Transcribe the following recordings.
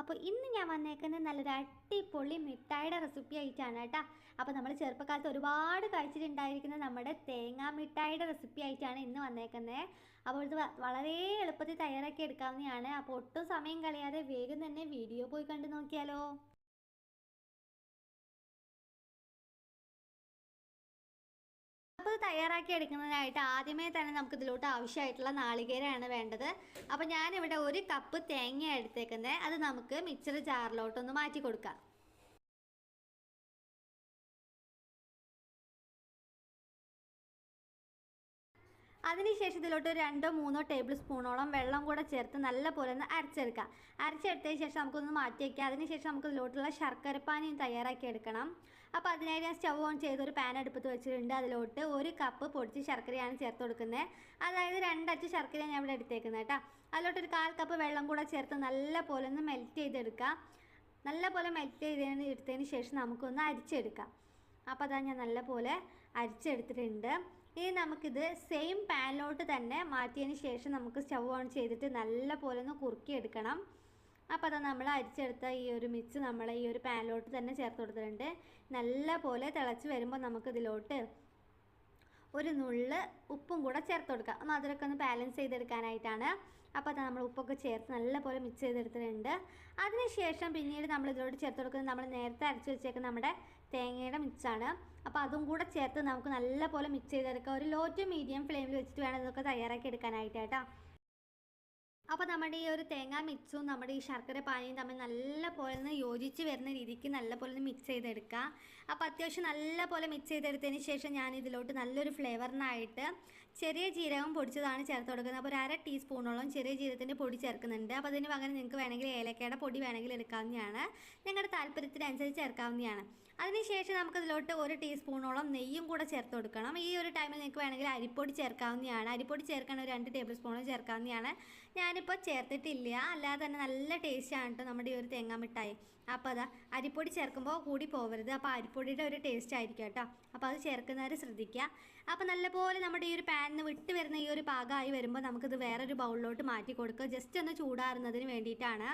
അപ്പോൾ ഇന്ന് ഞാൻ വന്നേക്കുന്നത് നല്ലൊരു അടിപൊളി മിഠായിയുടെ റെസിപ്പി ആയിട്ടാണ് കേട്ടോ. അപ്പോൾ നമ്മൾ ചെറുപ്പക്കാലത്ത് ഒരുപാട് കഴിച്ചിട്ടുണ്ടായിരിക്കുന്ന നമ്മുടെ തേങ്ങാ മിഠായിയുടെ റെസിപ്പി ആയിട്ടാണ് ഇന്ന് വന്നേക്കുന്നത്. അപ്പോൾ ഇത് വളരെ എളുപ്പത്തിൽ തയ്യാറാക്കി എടുക്കാവുന്നതാണ്. അപ്പോൾ ഒട്ടും സമയം കളയാതെ വേഗം തന്നെ വീഡിയോ പോയി കണ്ടു നോക്കിയാലോ. അപ്പോൾ ഇത് തയ്യാറാക്കി എടുക്കുന്നതിനായിട്ട് ആദ്യമേ തന്നെ നമുക്ക് ഇതിലോട്ട് ആവശ്യമായിട്ടുള്ള നാളികേരമാണ് വേണ്ടത്. അപ്പോൾ ഞാനിവിടെ ഒരു കപ്പ് തേങ്ങ എടുത്തേക്കുന്നത്. അത് നമുക്ക് മിക്സർ ജാറിലോട്ടൊന്ന് മാറ്റി കൊടുക്കാം. അതിനുശേഷം ഇതിലോട്ട് രണ്ടോ മൂന്നോ ടേബിൾ സ്പൂണോളം വെള്ളം കൂടെ ചേർത്ത് നല്ലപോലെ ഒന്ന് അരച്ചെടുക്കാം. അരച്ചെടുത്തതിന് ശേഷം നമുക്കൊന്ന് മാറ്റി വയ്ക്കാം അതിനുശേഷം നമുക്ക് ഇതിലോട്ടുള്ള ശർക്കരപ്പാനി തയ്യാറാക്കി എടുക്കണം. അപ്പോൾ അതിനായി ഞാൻ സ്റ്റവ് ഓൺ ചെയ്ത് ഒരു പാൻ അടുപ്പത്ത് വെച്ചിട്ടുണ്ട്. അതിലോട്ട് ഒരു കപ്പ് പൊടിച്ച് ശർക്കരയാണ് ചേർത്ത് കൊടുക്കുന്നത്. അതായത് രണ്ടച്ച് ശർക്കര ഞാൻ ഇവിടെ എടുത്തേക്കുന്നത് കേട്ടോ. അതിലോട്ട് ഒരു കാൽ കപ്പ് വെള്ളം കൂടെ ചേർത്ത് നല്ല പോലെ ഒന്ന് മെൽറ്റ് ചെയ്തെടുക്കാം. നല്ല പോലെ മെൽറ്റ് ചെയ്തതിന് എടുത്തതിന് ശേഷം നമുക്കൊന്ന് അരിച്ചെടുക്കാം. അപ്പോൾ അതാ ഞാൻ നല്ലപോലെ അരിച്ചെടുത്തിട്ടുണ്ട്. ഇനി നമുക്കിത് സെയിം പാനിലോട്ട് തന്നെ മാറ്റിയതിന് ശേഷം നമുക്ക് സ്റ്റവ് ഓൺ ചെയ്തിട്ട് നല്ല പോലെ ഒന്ന് കുറുക്കിയെടുക്കണം. അപ്പോൾ അത് നമ്മൾ അരിച്ചെടുത്ത ഈ ഒരു മിക്സ് നമ്മൾ ഈ ഒരു പാനിലോട്ട് തന്നെ ചേർത്ത് കൊടുത്തിട്ടുണ്ട്. നല്ല പോലെ തിളച്ച് വരുമ്പോൾ നമുക്കിതിലോട്ട് ഒരു നുള്ള് ഉപ്പും കൂടെ ചേർത്ത് കൊടുക്കുക. മധുരമൊക്കെ ഒന്ന് ബാലൻസ് ചെയ്തെടുക്കാനായിട്ടാണ്. അപ്പോൾ അത് നമ്മൾ ഉപ്പൊക്കെ ചേർത്ത് നല്ലപോലെ മിക്സ് ചെയ്തെടുത്തിട്ടുണ്ട്. അതിനുശേഷം പിന്നീട് നമ്മൾ ഇതിലോട്ട് ചേർത്ത് കൊടുക്കുന്നത് നമ്മൾ നേരത്തെ അരച്ച് വെച്ചേക്കുന്ന നമ്മുടെ തേങ്ങയുടെ മിക്സാണ് അപ്പോൾ അതും കൂടെ ചേർത്ത് നമുക്ക് നല്ലപോലെ മിക്സ് ചെയ്തെടുക്കുക ഒരു ലോ ടു മീഡിയം ഫ്ലെയിമിൽ വെച്ചിട്ട് വേണം ഇതൊക്കെ തയ്യാറാക്കി എടുക്കാനായിട്ട് കേട്ടോ. അപ്പോൾ നമ്മുടെ ഈ ഒരു തേങ്ങാ മിക്സും നമ്മുടെ ഈ ശർക്കര പാനിയും തമ്മിൽ നല്ല പോലെ ഒന്ന് യോജിച്ച് വരുന്ന രീതിക്ക് നല്ല പോലെ ഒന്ന് മിക്സ് ചെയ്തെടുക്കുക അപ്പോൾ അത്യാവശ്യം നല്ല പോലെ മിക്സ് ചെയ്തെടുത്തതിന് ശേഷം ഞാൻ ഇതിലോട്ട് നല്ലൊരു ഫ്ലേവറിനായിട്ട് ചെറിയ ജീരകം പൊടിച്ചതാണ് ചേർത്ത് കൊടുക്കുന്നത്. അപ്പോൾ ഒരു അര ടീസ്പൂണോളം ചെറിയ ജീരകത്തിന്റെ പൊടി ചേർക്കുന്നുണ്ട്. അപ്പോൾ അതിന് പകരം നിങ്ങൾക്ക് വേണമെങ്കിൽ ഏലക്കയുടെ പൊടി വേണമെങ്കിൽ എടുക്കാവുന്നതാണ്. നിങ്ങളുടെ താല്പര്യത്തിനനുസരിച്ച് ചേർക്കാവുന്നതാണ്. അതിനുശേഷം നമുക്കതിലോട്ട് ഒരു ടീസ്പൂണോളം നെയ്യും കൂടെ ചേർത്ത് കൊടുക്കണം. ഈ ഒരു ടൈമിൽ നിങ്ങൾക്ക് വേണമെങ്കിൽ അരിപ്പൊടി ചേർക്കാവുന്നതാണ്. അരിപ്പൊടി ചേർക്കാൻ ഒരു രണ്ട് ടേബിൾ സ്പൂണോളം ചേർക്കാവുന്നതാണ്. ഞാനിപ്പോൾ ചേർത്തിട്ടില്ല. അല്ലാതെ തന്നെ നല്ല ടേസ്റ്റാണ് കേട്ടോ നമ്മുടെ ഈ ഒരു തേങ്ങാ മിഠായി. അപ്പോൾ അതാ അരിപ്പൊടി ചേർക്കുമ്പോൾ കൂടി പോകരുത് അപ്പോൾ അരിപ്പൊടിയുടെ ഒരു ടേസ്റ്റ് ആയിരിക്കും കേട്ടോ അപ്പോൾ അത് ചേർക്കുന്നവർ ശ്രദ്ധിക്കുക അപ്പോൾ നല്ലപോലെ നമ്മുടെ ഈ ഒരു പാനിന് വിട്ട് വരുന്ന ഈ ഒരു പാകമായി വരുമ്പോൾ നമുക്കിത് വേറൊരു ബൗളിലോട്ട് മാറ്റി കൊടുക്കുക ജസ്റ്റ് ഒന്ന് ചൂടാറുന്നതിന് വേണ്ടിയിട്ടാണ്.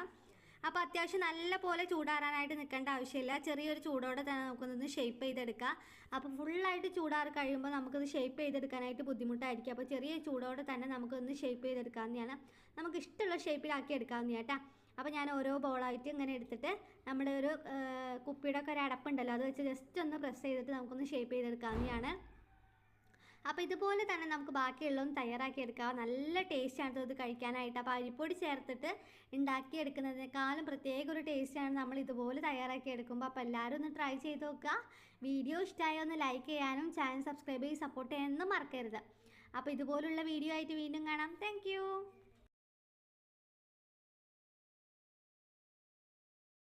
അപ്പോൾ അത്യാവശ്യം നല്ല പോലെ ചൂടാറാനായിട്ട് നിൽക്കേണ്ട ആവശ്യമില്ല. ചെറിയൊരു ചൂടോടെ തന്നെ നമുക്കൊന്ന് ഷേപ്പ് ചെയ്തെടുക്കുക അപ്പോൾ ഫുള്ളായിട്ട് ചൂടാറി കഴിയുമ്പോൾ നമുക്കത് ഷേപ്പ് ചെയ്തെടുക്കാനായിട്ട് ബുദ്ധിമുട്ടായിരിക്കും. അപ്പോൾ ചെറിയ ചൂടോടെ തന്നെ നമുക്കൊന്ന് ഷേപ്പ് ചെയ്തെടുക്കാവുന്നതാണ്. നമുക്ക് ഇഷ്ടമുള്ള ഷേപ്പിലാക്കി എടുക്കാവുന്നതാണ് കേട്ടോ. അപ്പോൾ ഞാൻ ഓരോ ബോളായിട്ട് ഇങ്ങനെ എടുത്തിട്ട് നമ്മുടെ ഒരു കുപ്പിയുടെ ഒക്കെ ഒരു അടപ്പുണ്ടല്ലോ. അത് വെച്ച് ജസ്റ്റ് ഒന്ന് പ്രസ് ചെയ്തിട്ട് നമുക്കൊന്ന് ഷേപ്പ് ചെയ്തെടുക്കാവുന്നതാണ്. അപ്പോൾ ഇതുപോലെ തന്നെ നമുക്ക് ബാക്കിയുള്ളതും തയ്യാറാക്കി എടുക്കാം നല്ല ടേസ്റ്റാണ് ഇത് കഴിക്കാനായിട്ട്. അപ്പോൾ അരിപ്പൊടി ചേർത്തിട്ട് ഉണ്ടാക്കിയെടുക്കുന്നതിനേക്കാളും പ്രത്യേക ഒരു ടേസ്റ്റാണ് നമ്മൾ ഇതുപോലെ തയ്യാറാക്കി എടുക്കുമ്പോൾ അപ്പോൾ എല്ലാവരും ഒന്ന് ട്രൈ ചെയ്ത് നോക്കുക. വീഡിയോ ഇഷ്ടമായോ ഒന്ന് ലൈക്ക് ചെയ്യാനും ചാനൽ സബ്സ്ക്രൈബ് ചെയ്ത് സപ്പോർട്ട് ചെയ്യാനൊന്നും മറക്കരുത്. അപ്പോൾ ഇതുപോലുള്ള വീഡിയോ ആയിട്ട് വീണ്ടും കാണാം. താങ്ക്